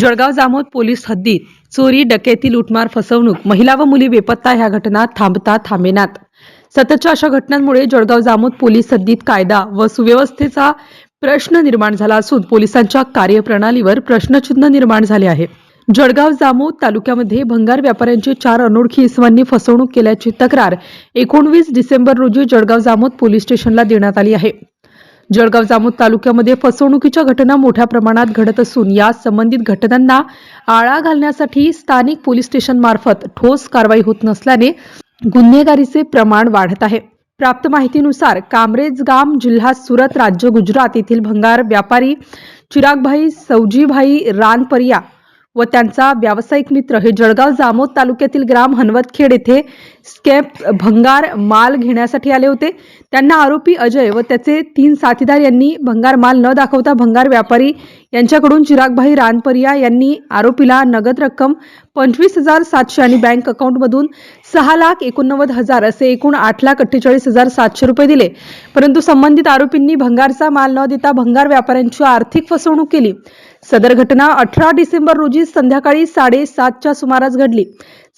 Jalgaon Jamod police हद्दीत चोरी डकेती लुटमार फसवणूक महिला व मुली बेपत्ता ह्या घटना थांबता थांबेनात. सततच्या अशा घटनांमुळे जळगाव जामोद पोलीस हद्दीत कायदा व सुव्यवस्थेचा प्रश्न निर्माण झाला असून पोलिसांच्या कार्यप्रणालीवर प्रश्नचिन्ह निर्माण झाले आहे. जळगाव जामोद तालुक्यामध्ये भंगार व्यापाऱ्यांची चार अनोळखी इसमांनी फसवणूक केल्याची तक्रार एकोणवीस डिसेंबर रोजी जळगाव जामोद पोलीस स्टेशनला देण्यात आली आहे. जळगाव जामोद तालुक्यामध्ये फसवणुकीच्या घटना मोठ्या प्रमाणात घडत असून या संबंधित घटनांना आळा घालण्यासाठी स्थानिक पोलीस स्टेशन मार्फत ठोस कारवाई होत नसल्याने गुन्हेगारीचे प्रमाण वाढत आहे. प्राप्त माहितीनुसार कामरेजगाम जिल्हा सुरत राज्य गुजरात येथील भंगार व्यापारी चिरागभाई सौजीभाई रानपरिया व त्यांचा व्यावसायिक मित्र हे जळगाव जामोद तालुक्यातील ग्राम हनवतखेड येथे स्कॅप भंगार माल घेण्यासाठी आले होते. त्यांना आरोपी अजय व त्याचे तीन साथीदार यांनी भंगार माल न दाखवता भंगार व्यापारी यांच्याकडून चिरागभाई रानपरिया यांनी आरोपीला नगद रक्कम पंचवीस हजार सातशे आणि बँक अकाउंटमधून सहा लाख एकोणनव्वद हजार असे एकूण आठ लाख अठ्ठेचाळीस हजार सातशे रुपये दिले. परंतु संबंधित आरोपींनी भंगारचा माल न देता भंगार व्यापाऱ्यांची आर्थिक फसवणूक केली. सदर घटना अठरा डिसेंबर रोजी संध्याकाळी साडेसातच्या सुमारास घडली.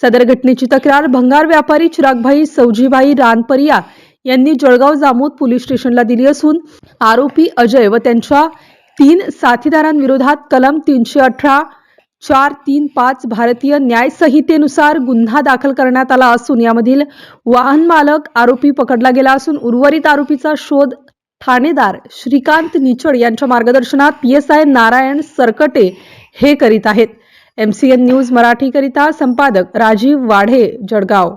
सदर घटनेची तक्रार भंगार व्यापारी चिरागभाई सौजीभाई रानपरिया यांनी जळगाव जामोद पोलीस स्टेशनला दिली असून आरोपी अजय व त्यांच्या तीन साथीदारांविरोधात कलम तीनशे अठरा चार तीन पाच भारतीय न्याय संहितेनुसार गुन्हा दाखल करण्यात आला असून यामधील वाहन मालक आरोपी पकडला गेला असून उर्वरित आरोपीचा शोध ठाणेदार श्रीकांत निचड यांच्या मार्गदर्शनात P S I Narayan Sarkate हे करीत आहेत. एम सी एन न्यूज मराठीकरिता संपादक राजीव वाढे जळगाव.